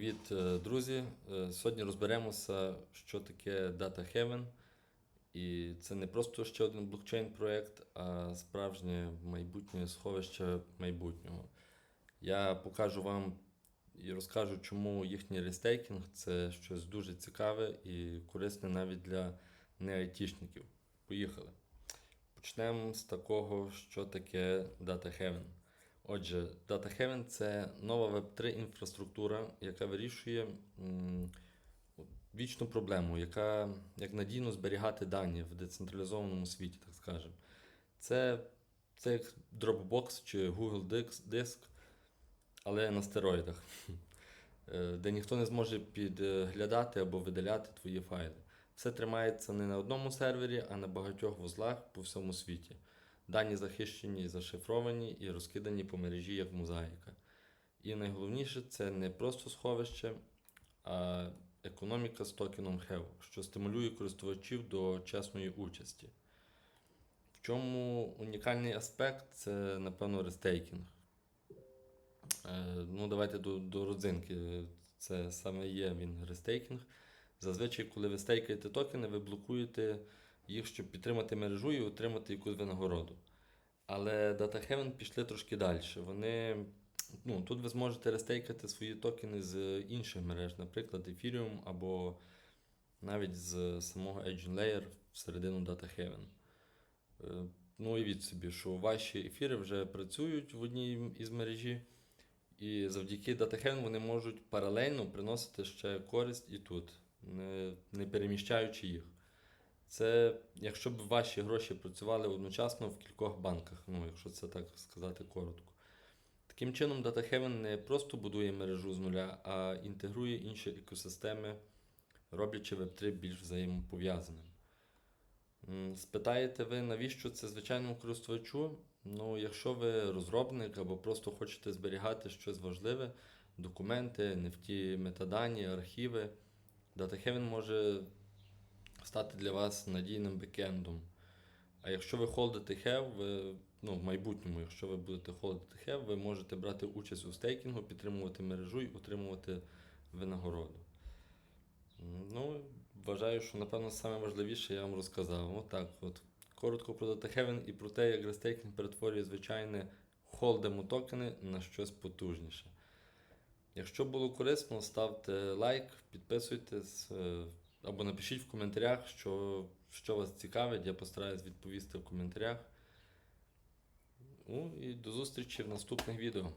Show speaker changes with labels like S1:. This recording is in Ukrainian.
S1: Привіт, е, друзі! Е, Сьогодні розберемося, що таке Data Heaven. І це не просто ще один блокчейн-проєкт, а справжнє майбутнє сховище майбутнього. Я покажу вам і розкажу, чому їхній рестейкінг це щось дуже цікаве і корисне навіть для не-айтішників. Поїхали. Почнемо з такого, що таке Data Heaven. Отже, Data Heaven це нова Web3 інфраструктура, яка вирішує вічну проблему, яка як надійно зберігати дані в децентралізованому світі, так скажемо. Це, це як Dropbox чи Google Диск, але на стероїдах, Е, де ніхто не зможе підглядати або видаляти твої файли. Все тримається не на одному сервері, а на багатьох вузлах по всьому світі. Дані захищені, зашифровані і розкидані по мережі як мозаїка. І найголовніше це не просто сховище, а економіка з токеном HEV, що стимулює користувачів до чесної участі. В чому унікальний аспект це, напевно, рестейкінг. Е, ну, давайте до, до родзинки. Це саме є він рестейкінг. Зазвичай, коли ви стейкаєте токени, ви блокуєте їх, щоб підтримати мережу і отримати якусь винагороду. Але Data Heaven пішли трошки далі. Вони, ну, тут ви зможете рестейкати свої токени з інших мереж, наприклад, Ethereum або навіть з самого Agent Layer всередину Data Heaven. Е, Ну, уявіть собі, що ваші ефіри вже працюють в одній із мережі, і завдяки Data Heaven вони можуть паралельно приносити ще користь і тут, не, не переміщаючи їх. Це якщо б ваші гроші працювали одночасно в кількох банках, ну якщо це так сказати коротко. Таким чином, Data Heaven не просто будує мережу з нуля, а інтегрує інші екосистеми, роблячи Web3 більш взаємопов'язаним. Спитаєте ви, навіщо це звичайному користувачу? Ну, якщо ви розробник або просто хочете зберігати щось важливе, документи, NFT, метадані, архіви, Data Heaven може стати для вас надійним бекендом. А якщо ви холдите HEV, ви, ну, в майбутньому, якщо ви будете холдити HEV, ви можете брати участь у стейкінгу, підтримувати мережу і отримувати винагороду. Ну, вважаю, що напевно саме важливіше я вам розказав. Отак от. Коротко про Data Heaven і про те, як рестейкінг перетворює звичайне холдемо токени на щось потужніше. Якщо було корисно, ставте лайк, підписуйтесь е, або напишіть в коментарях, що, що вас цікавить. Я постараюсь відповісти в коментарях. Ну і до зустрічі в наступних відео.